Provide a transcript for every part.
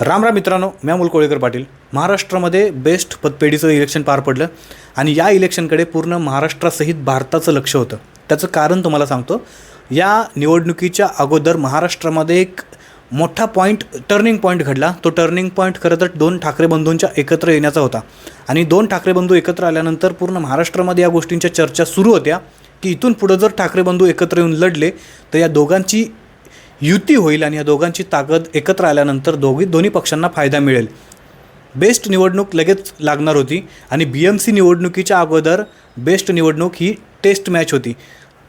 राम राम मित्रांनो मी अमोल कोळेकर पाटील. महाराष्ट्रामध्ये best पतपेढीचं election पार पडलं आणि या इलेक्शनकडे पूर्ण महाराष्ट्रासहित भारताचं लक्ष होतं. त्याचं कारण तुम्हाला सांगतो. या निवडणुकीच्या अगोदर महाराष्ट्रामध्ये एक मोठा पॉईंट टर्निंग पॉईंट घडला. तो टर्निंग पॉईंट खरं तर दोन ठाकरे बंधूंच्या एकत्र येण्याचा होता. आणि दोन ठाकरे बंधू एकत्र आल्यानंतर पूर्ण महाराष्ट्रामध्ये या गोष्टींच्या चर्चा सुरू होत्या की इथून पुढं जर ठाकरे बंधू एकत्र येऊन लढले तर या दोघांची युती होईल आणि या दोघांची ताकद एकत्र आल्यानंतर दोघी दोन्ही पक्षांना फायदा मिळेल. बेस्ट निवडणूक लगेच लागणार होती आणि बी एम सी निवडणुकीच्या अगोदर बेस्ट निवडणूक ही टेस्ट मॅच होती.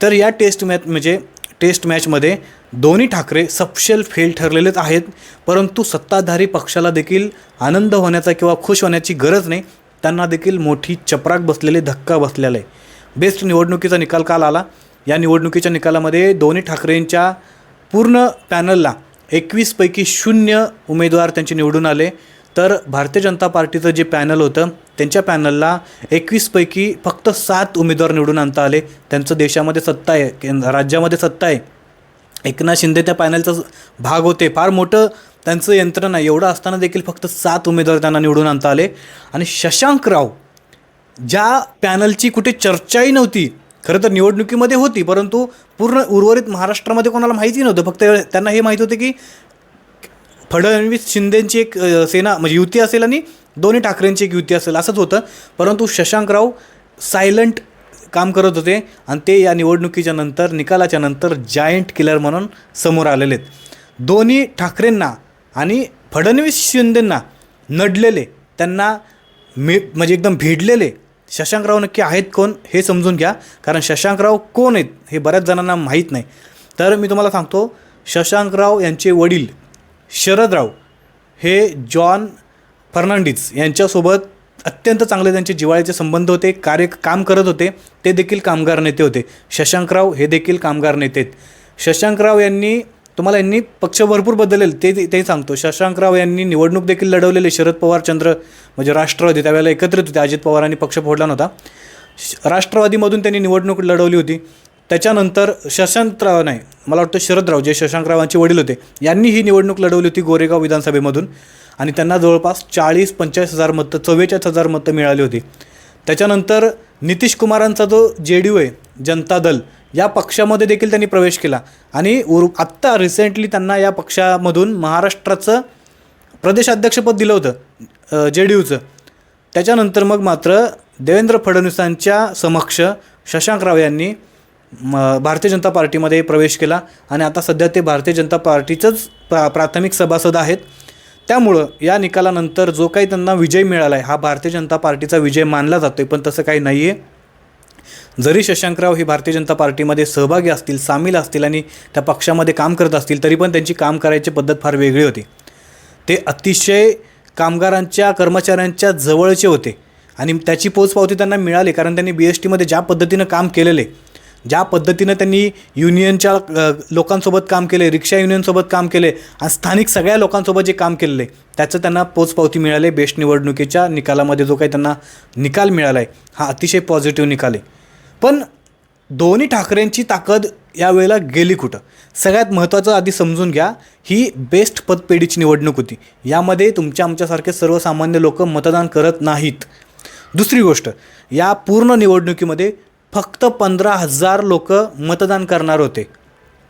तर या टेस्ट मॅच म्हणजे टेस्ट मॅचमध्ये दोन्ही ठाकरे सपशेल फेल ठरलेलेच आहेत. परंतु सत्ताधारी पक्षाला देखील आनंद होण्याचा किंवा खुश होण्याची गरज नाही. त्यांना देखील मोठी चपराक बसलेले धक्का बसलेला आहे. बेस्ट निवडणुकीचा निकाल काल आला. या निवडणुकीच्या निकालामध्ये दोन्ही ठाकरेंच्या पूर्ण पॅनलला एकवीसपैकी शून्य उमेदवार त्यांचे निवडून आले. तर भारतीय जनता पार्टीचं जे पॅनल होतं त्यांच्या पॅनलला एकवीसपैकी फक्त सात उमेदवार निवडून आणता आले. त्यांचं देशामध्ये सत्ता आहे केंद्र राज्यामध्ये सत्ता आहे. एकनाथ शिंदे त्या पॅनलचा भाग होते. फार मोठं त्यांचं यंत्रणा एवढं असताना देखील फक्त सात उमेदवार त्यांना निवडून आणता आले. आणि शशांकराव ज्या पॅनलची कुठे चर्चाही नव्हती खरं तर निवडणुकीमध्ये होती परंतु पूर्ण उर्वरित महाराष्ट्रामध्ये कोणाला माहिती नव्हतं. फक्त त्यांना हे माहीत होतं की फडणवीस शिंदेंची एक सेना म्हणजे युती असेल आणि दोन्ही ठाकरेंची एक युती असेल असंच होतं. परंतु शशांकराव सायलंट काम करत होते आणि ते या निवडणुकीच्या नंतर निकालाच्या नंतर जायंट किलर म्हणून समोर आलेले आहेत. दोन्ही ठाकरेंना आणि फडणवीस शिंदेंना नडलेले त्यांना मी म्हणजे एकदम भिडलेले शशांकराव नक्की आहेत कोण हे समजून घ्या. कारण शशांकराव कोण आहेत हे बऱ्याच जणांना माहीत नाही. तर मी तुम्हाला सांगतो शशांकराव यांचे वडील शरदराव हे जॉन फर्नांडिस यांच्यासोबत अत्यंत चांगले त्यांचे जिव्हाळ्याचे संबंध होते कार्य काम करत होते ते देखील कामगार नेते होते. शशांकराव हे देखील कामगार नेते आहेत. शशांकराव यांनी तुम्हाला यांनी पक्ष भरपूर बदलेल ते ते सांगतो. शशांकराव यांनी निवडणूक देखील लढवलेले शरद पवार चंद्र म्हणजे राष्ट्रवादी त्यावेळेला एकत्रित होते. अजित पवारांनी पक्ष फोडला नव्हता. श- राष्ट्रवादीमधून त्यांनी निवडणूक लढवली होती. त्याच्यानंतर शशांकराव नाही मला वाटतं शरदराव जे शशांकरावांचे वडील होते यांनी ही निवडणूक लढवली होती गोरेगाव विधानसभेमधून. आणि त्यांना जवळपास चाळीस पंचाळीस हजार मतं चव्वेचाळीस हजार मतं मिळाली होती. त्याच्यानंतर नितीश कुमारांचा जो जे डी यू आहे जनता दल या पक्षामध्ये देखील त्यांनी प्रवेश केला. आणि उर आत्ता रिसेंटली त्यांना या पक्षामधून महाराष्ट्राचं प्रदेशाध्यक्षपद दिलं होतं. जे डी यूचं त्याच्यानंतर मग मात्र देवेंद्र फडणवीसांच्या समक्ष शशांकराव यांनी म भारतीय जनता पार्टीमध्ये प्रवेश केला आणि आता सध्या ते भारतीय जनता पार्टीचंच प्रा प्राथमिक सभासद आहेत. त्यामुळं या निकालानंतर जो काही त्यांना विजय मिळाला आहे हा भारतीय जनता पार्टीचा विजय मानला जातो आहे पण तसं काही नाही आहे जरी शशांकराव हे भारतीय जनता पार्टीमध्ये सहभागी असतील सामील असतील आणि त्या पक्षामध्ये काम करत असतील तरी पण त्यांची काम करायची पद्धत फार वेगळी होती. ते अतिशय कामगारांच्या कर्मचाऱ्यांच्या जवळचे होते. आणि त्याची पोचपावती त्यांना मिळाली कारण त्यांनी बी एस टीमध्ये ज्या पद्धतीनं काम केलेले ज्या पद्धतीनं त्यांनी युनियनच्या लोकांसोबत काम केले रिक्षा युनियनसोबत काम केले आणि स्थानिक सगळ्या लोकांसोबत जे काम केलेलं आहे त्याचं त्यांना पोचपावती मिळाली बेस्ट निवडणुकीच्या निकालामध्ये जो काही त्यांना निकाल मिळाला आहे हा अतिशय पॉझिटिव्ह निकाल आहे. पण दोन्ही ठाकरेंची ताकद यावेळेला गेली कुठं? सगळ्यात महत्त्वाचं आधी समजून घ्या ही बेस्ट पतपेढीची निवडणूक होती. यामध्ये तुमच्या आमच्यासारखे सर्वसामान्य लोक मतदान करत नाहीत. दुसरी गोष्ट या पूर्ण निवडणुकीमध्ये फक्त पंधरा हजार लोक मतदान करणार होते.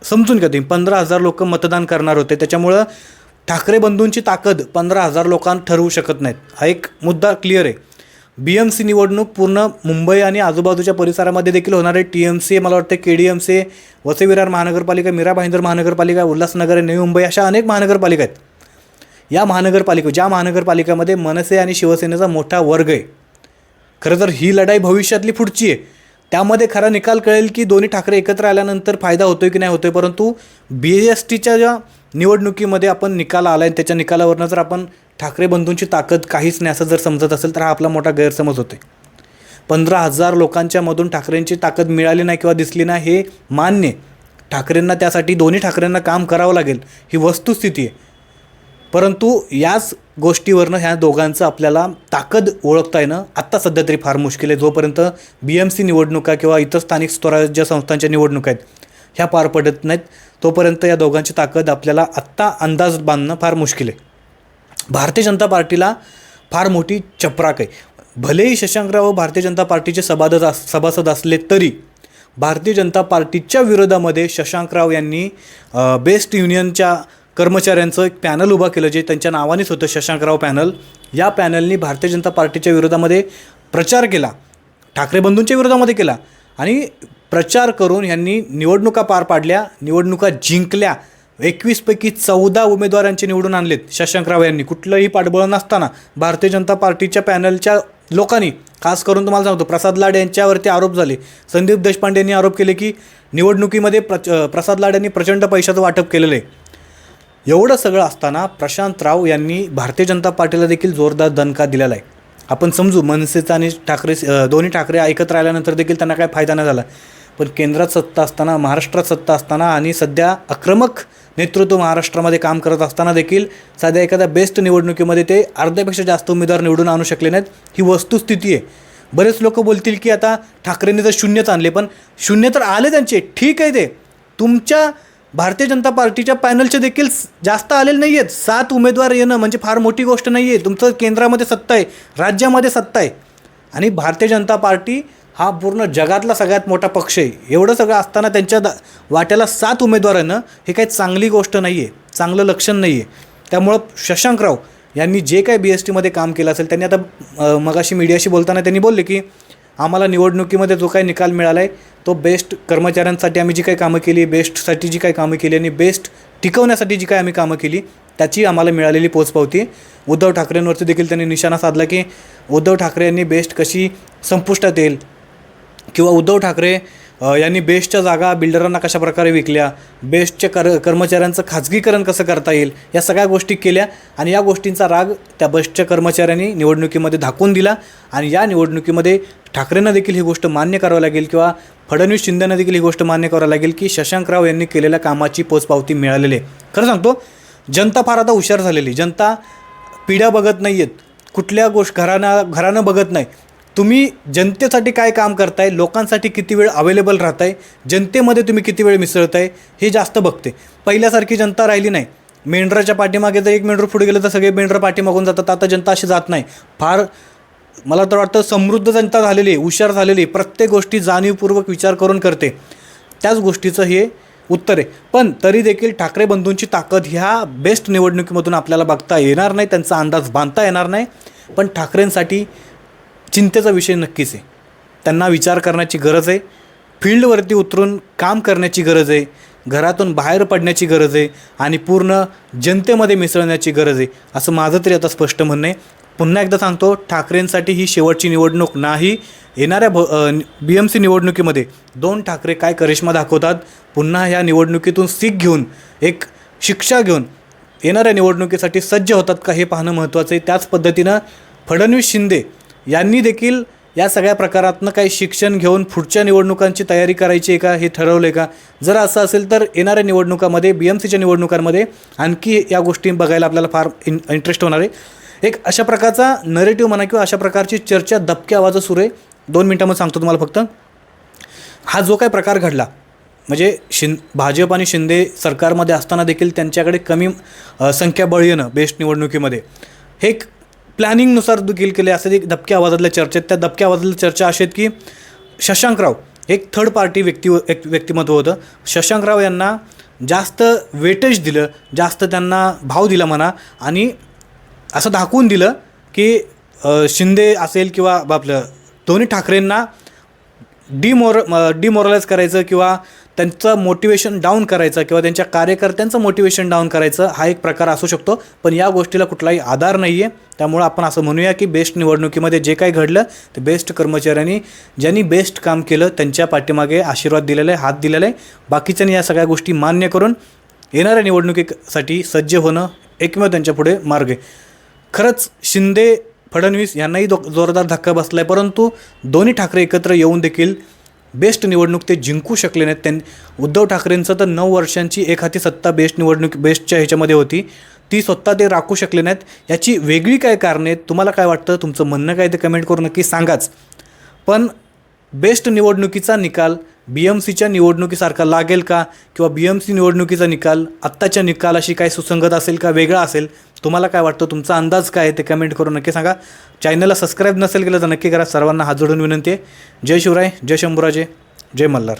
समजून घ्या तुम्ही पंधरा हजार लोक मतदान करणार होते. त्याच्यामुळं ठाकरे बंधूंची ताकद पंधरा हजार लोकांना ठरवू शकत नाहीत. हा एक मुद्दा क्लिअर आहे. बी एम सी निवडणूक पूर्ण मुंबई आणि आजूबाजूच्या परिसरामध्ये देखील होणार आहे. टी एम सी मला वाटतं K D M C Vasai Virar महानगरपालिका मीरा भाईंदर महानगरपालिका उल्हासनगर आहे, नवी मुंबई अशा अनेक महानगरपालिका आहेत. या महानगरपालिका ज्या महानगरपालिकामध्ये मनसे आणि शिवसेनेचा मोठा वर्ग आहे. खरं तर ही लढाई भविष्यातली पुढची आहे. त्यामध्ये खरा निकाल कळेल की दोन्ही ठाकरे एकत्र आल्यानंतर फायदा होतोय की नाही होतो आहे परंतु बी एस टीच्या ज्या निवडणुकीमध्ये आपण निकाल आला आहे त्याच्या निकालावरनं जर आपण ठाकरे बंधूंची ताकद काहीच नाही असं जर समजत असेल तर हा आपला मोठा गैरसमज होते पंधरा हजार लोकांच्या मधून ठाकरेंची ताकद मिळाली नाही किंवा दिसली नाही हे मान्य ठाकरेंना त्यासाठी दोन्ही ठाकरेंना काम करावं लागेल ही वस्तुस्थिती आहे. परंतु याच गोष्टीवरनं ह्या दोघांचं आपल्याला ताकद ओळखता येणं आत्ता सध्या तरी फार मुश्किल आहे. जोपर्यंत बी एम सी निवडणुका किंवा इतर स्थानिक स्वराज्य संस्थांच्या निवडणुका आहेत ह्या पार पडत नाहीत तोपर्यंत या दोघांची ताकद आपल्याला आत्ता अंदाज बांधणं फार मुश्किल आहे. भारतीय जनता पार्टीला फार मोठी चपराक आहे. भलेही शशांकराव भारतीय जनता पार्टीचे सभासद अस सभासद असले तरी भारतीय जनता पार्टीच्या विरोधामध्ये शशांकराव यांनी बेस्ट युनियनच्या कर्मचाऱ्यांचं एक पॅनल उभा केलं जे त्यांच्या नावानेच होतं शशांकराव पॅनल. या पॅनलनी भारतीय जनता पार्टीच्या विरोधामध्ये प्रचार केला. ठाकरे बंधूंच्या विरोधामध्ये केला. आणि प्रचार करून यांनी निवडणुका पार पाडल्या निवडणुका जिंकल्या. एकवीसपैकी चौदा उमेदवारांचे निवडून आणलेत. शशांकराव यांनी. कुठलंही पाठबळ नसताना भारतीय जनता पार्टीच्या पॅनलच्या लोकांनी खास करून तुम्हाला सांगतो प्रसाद लाड यांच्यावरती आरोप झाले. संदीप देशपांडे यांनी आरोप केले की निवडणुकीमध्ये प्रच प्रसाद लाड यांनी प्रचंड पैशाचं वाटप केलेलं आहे. एवढं सगळं असताना प्रशांत राव यांनी भारतीय जनता पार्टीला देखील जोरदार दणका दिलेला आहे. आपण समजू मनसेचा आणि ठाकरे दोन्ही ठाकरे ऐकत राहिल्यानंतर देखील त्यांना काय फायदा नाही झाला. पण केंद्रात सत्ता असताना महाराष्ट्रात सत्ता असताना आणि सध्या आक्रमक नेतृत्व महाराष्ट्रामध्ये काम करत असताना देखील साध्या एखाद्या बेस्ट निवडणुकीमध्ये ते अर्ध्यापेक्षा जास्त उमेदवार निवडून आणू शकले नाहीत. ही वस्तुस्थिती आहे. बरेच लोक बोलतील की आता ठाकरेंनी तर शून्यच आणले पण शून्य तर आले त्यांचे. ठीक आहे ते. तुमच्या भारतीय जनता पार्टीच्या पॅनलचे देखील जास्त आलेले नाही आहेत सात उमेदवार येणं म्हणजे फार मोठी गोष्ट नाही आहे तुमचं केंद्रामध्ये सत्ता आहे राज्यामध्ये सत्ता आहे. आणि भारतीय जनता पार्टी हा पूर्ण जगातला सगळ्यात मोठा पक्ष आहे. एवढं सगळं असताना त्यांच्या दा वाट्याला सात उमेदवारानं हे काही चांगली गोष्ट नाही आहे चांगलं लक्षण नाही आहे त्यामुळं शशांकराव यांनी जे काही बी एस टीमध्ये काम केलं असेल त्यांनी आता मगाशी मीडियाशी बोलताना त्यांनी बोलले की आम्हाला निवडणुकीमध्ये जो काही निकाल मिळाला आहे तो बेस्ट कर्मचाऱ्यांसाठी आम्ही जी काही कामं केली बेस्टसाठी जी काही कामं केली आणि बेस्ट टिकवण्यासाठी जी काही आम्ही कामं केली त्याची आम्हाला मिळालेली पोचपावती उद्धव ठाकरेंवरती देखील त्यांनी निशाणा साधला की उद्धव ठाकरे यांनी बेस्ट कशी संपुष्टात येईल किंवा उद्धव ठाकरे यांनी बेस्टच्या जागा बिल्डरांना कशा प्रकारे विकल्या बेस्टच्या कर कर्मचाऱ्यांचं खाजगीकरण कसं करता येईल या सगळ्या गोष्टी केल्या आणि या गोष्टींचा राग त्या बेस्टच्या कर्मचाऱ्यांनी निवडणुकीमध्ये दाखवून दिला आणि या निवडणुकीमध्ये ठाकरेंना देखील ही गोष्ट मान्य करावी लागेल किंवा फडणवीस शिंदेना देखील ही गोष्ट मान्य करावी लागेल की शशांकराव यांनी केलेल्या कामाची पोचपावती मिळालेली आहे. खरं सांगतो जनता फार आता हुशार झालेली जनता पिढ्या बघत नाही आहेत कुठल्या गोष्ट घराना घरानं बघत नाही. तुम्ही जनतेसाठी काय काम करताय? लोकांसाठी किती वेळ अवेलेबल राहताय? जनतेमध्ये तुम्ही किती वेळ मिसळताय? हे जास्त बघते. पहिल्यासारखी जनता राहिली नाही. मेंढराच्या पाठीमागे जर एक मेंढर पुढे गेलं तर सगळे मेंढर पाठीमागून जातात. आता जनता अशी जात नाही. फार मला तर वाटतं समृद्ध जनता झालेली आहे हुशार झालेली आहे. प्रत्येक गोष्टी जाणीवपूर्वक विचार करून करते. त्याच गोष्टीचं हे उत्तर आहे. पण तरी देखील ठाकरे बंधूंची ताकद ह्या बेस्ट निवडणुकीमधून आपल्याला बघता येणार नाही. त्यांचा अंदाज बांधता येणार नाही. पण ठाकरेंसाठी चिंतेचा विषय नक्कीच आहे. त्यांना विचार करण्याची गरज आहे. फील्डवरती उतरून काम करण्याची गरज आहे. घरातून बाहेर पडण्याची गरज आहे. आणि पूर्ण जनतेमध्ये मिसळण्याची गरज आहे. असं माझं तरी आता स्पष्ट म्हणणं आहे. पुन्हा एकदा सांगतो ठाकरेंसाठी ही शेवटची निवडणूक नाही. येणाऱ्या भ बी एम सी निवडणुकीमध्ये दोन ठाकरे काय करिश्मा दाखवतात पुन्हा ह्या निवडणुकीतून सीख घेऊन एक शिक्षा घेऊन येणाऱ्या निवडणुकीसाठी सज्ज होतात का हे पाहणं महत्त्वाचं आहे. त्याच पद्धतीनं फडणवीस शिंदे यांनी देखील या सगळ्या प्रकारातनं काही शिक्षण घेऊन पुढच्या निवडणुकांची तयारी करायची आहे का हे ठरवलं आहे का? जर असं असेल तर येणाऱ्या निवडणुकामध्ये बी एम सीच्या निवडणुकांमध्ये आणखी या गोष्टी बघायला आपल्याला फार इन इंटरेस्ट होणार आहे. एक अशा प्रकारचा नरेटिव्ह म्हणा किंवा अशा प्रकारची चर्चा दबक्या आवाज सुरू आहे. दोन मिनटामध्ये सांगतो तुम्हाला फक्त. हा जो काय प्रकार घडला म्हणजे शिं भाजप आणि शिंदे सरकारमध्ये असताना देखील त्यांच्याकडे कमी संख्याबळ येणं बेस्ट निवडणुकीमध्ये हे एक प्लॅनिंगनुसार देखील केले असे एक दबक्या आवाजातल्या चर्चेत त्या दबक्या आवाजातल्या चर्चा अशा आहेत की शशांकराव एक थर्ड पार्टी व्यक्ती एक व्यक्तिमत्व होतं. शशांकराव यांना जास्त वेटेज दिलं जास्त त्यांना भाव दिला म्हणा आणि असं दाखवून दिलं की शिंदे असेल किंवा आपलं दोन्ही ठाकरेंना डिमोर डिमोरलाइज करायचं किंवा त्यांचं मोटिवेशन डाऊन करायचं किंवा त्यांच्या कार्यकर्त्यांचं मोटिवेशन डाऊन करायचं हा एक प्रकार असू शकतो. पण या गोष्टीला कुठलाही आधार नाही आहे त्यामुळं आपण असं म्हणूया की बेस्ट निवडणुकीमध्ये जे काही घडलं ते बेस्ट कर्मचाऱ्यांनी ज्यांनी बेस्ट काम केलं त्यांच्या पाठीमागे आशीर्वाद दिलेला आहे हात दिलेला आहे. बाकीच्यांनी या सगळ्या गोष्टी मान्य करून येणाऱ्या निवडणुकीसाठी सज्ज होणं एकमेव त्यांच्या पुढे मार्ग आहे. खरंच शिंदे फडणवीस यांनाही दो जोरदार धक्का बसला आहे परंतु दोन्ही ठाकरे एकत्र येऊन देखील बेस्ट निवडणूक ते जिंकू शकले नाहीत. त्यां उद्धव ठाकरेंचं तर नऊ वर्षांची एक हाती सत्ता बेस्ट निवडणूक बेस्टच्या ह्याच्यामध्ये होती. ती स्वतः ते राखू शकले नाहीत. याची वेगळी काय कारणे आहेत? तुम्हाला काय वाटतं? तुमचं म्हणणं काय ते कमेंट करून नक्की सांगाच. पण बेस्ट निवडणुकीचा निकाल बी एम सीच्या निवडणुकीसारखा लागेल का? किंवा बी एम सी निवडणुकीचा निकाल आत्ताच्या निकालाशी काय सुसंगत असेल का वेगळा असेल? तुम्हाला काय वाटतं? तुमचा अंदाज काय आहे ते कमेंट करून नक्की सांगा. चॅनलला सबस्क्राईब नसेल केलं तर नक्की करा. सर्वांना हात जोडून विनंती आहे. जय शिवराय जय शंभूराजे जय मल्हार.